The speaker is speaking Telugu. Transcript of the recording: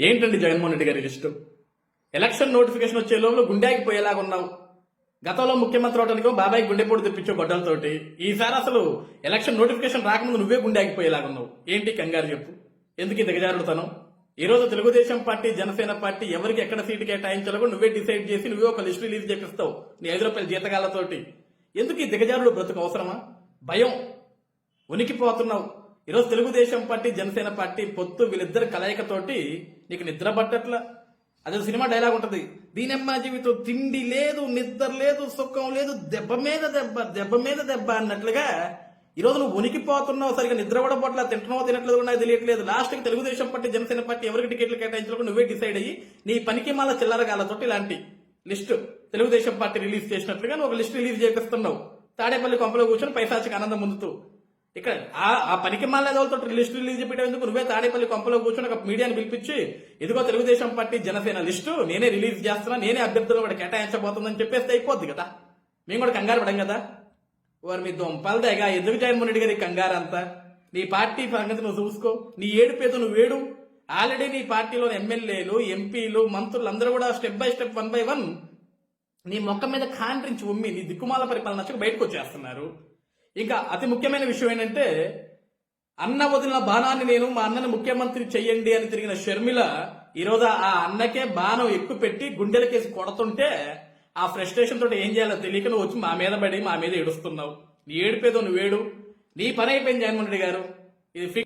ఏంటండి జగన్మోహన్ రెడ్డి గారి లిస్టు? ఎలక్షన్ నోటిఫికేషన్ వచ్చే లోపల గుండెకి పోయేలాగా ఉన్నావు గతంలో ముఖ్యమంత్రి అవడానికి బాబాయ్ గుండెపోటు తెప్పించావు గొడ్డలతోటి ఈసారి అసలు ఎలక్షన్ నోటిఫికేషన్ రాకముందు నువ్వే గుండెకిపోయేలాగా ఉన్నావు. ఏంటి కంగారు చెప్పు. ఎందుకు దిగజారుడుతాను? ఈరోజు తెలుగుదేశం పార్టీ జనసేన పార్టీ ఎవరికి ఎక్కడ సీటు కేటాయించాలో నువ్వే డిసైడ్ చేసి నువ్వే ఒక లిస్ట్ రిలీజ్ చేపిస్తావు నీ ఐదు రూపాయల జీతగాలతోటి ఎందుకు ఈ దిగజారుడు బ్రతుకు అవసరమా? భయం. ఉనికిపోతున్నావు ఈరోజు తెలుగుదేశం పార్టీ జనసేన పార్టీ పొత్తు వీళ్ళిద్దరి కలయికతోటి నీకు నిద్ర పట్టట్ల? అదే సినిమా డైలాగ్ ఉంటుంది. దీనమ్మ జీవితం తిండి లేదు నిద్ర లేదు సుఖం లేదు దెబ్బ మీద దెబ్బ దెబ్బ మీద దెబ్బ అన్నట్లుగా ఈ రోజు నువ్వు ఉనికిపోతున్నావు సరిగా నిద్ర కూడా పట్ల తింటున్నావు తినట్లేదు నాకు తెలియట్లేదు. లాస్ట్కి తెలుగుదేశం పార్టీ జనసేన పార్టీ ఎవరికి టికెట్లు కేటాయించాలో నువ్వే డిసైడ్ అయ్యి నీ పనికి మళ్ళీ చిల్లరగాలతోటి ఇలాంటి లిస్ట్ తెలుగుదేశం పార్టీ రిలీజ్ చేసినట్లుగా నువ్వు ఒక లిస్ట్ రిలీజ్ చేపిస్తున్నావు. తాడేపల్లి కొంపలో కూర్చొని పైసాచికి ఆనందం పొందుతూ ఇక్కడ ఆ ఆ పనికి మాలేదోళ్ళతో లిస్ట్ రిలీజ్ చెప్పేందుకు నువ్వే తాడేపల్లి కొంపలో కూర్చొని ఒక మీడియాని పిలిపించి ఇదిగో తెలుగుదేశం పార్టీ జనసేన లిస్టు నేనే రిలీజ్ చేస్తున్నా నేనే అభ్యర్థులు కూడా కేటాయించబోతుందని చెప్పేస్తే అయిపోద్ది కదా. మేము కూడా కంగారు పడం కదా. వారు మీ దొంపలదేగా ఎందుకు జగన్మోహన్ రెడ్డి గారి కంగారు అంతా నీ పార్టీ సంగతి నువ్వు చూసుకో. నీ ఏడు పేద నువ్వు ఏడు. ఆల్రెడీ నీ పార్టీలోని ఎమ్మెల్యేలు ఎంపీలు మంత్రులు అందరూ కూడా step by step one by one నీ మొక్క మీద కాండ్రించి ఉమ్మి నీ దిక్కుమాల పరిపాలన వచ్చి బయటకు వచ్చేస్తున్నారు. ఇంకా అతి ముఖ్యమైన విషయం ఏంటంటే అన్న వదిలిన బాణాన్ని నేను మా అన్నని ముఖ్యమంత్రి చెయ్యండి అని తిరిగిన షర్మిల ఈరోజు ఆ అన్నకే బాణం ఎక్కువ పెట్టి గుండెలకేసి కొడుతుంటే ఆ ఫ్రస్ట్రేషన్ తోటి ఏం చేయాలో తెలియక నువ్వు వచ్చి మా మీద పడి మా మీద ఏడుస్తున్నావు. నీ ఏడిపేదో నువ్వు వేడు నీ పని అయిపోయింది జగన్మోహన్ రెడ్డి గారు. ఇది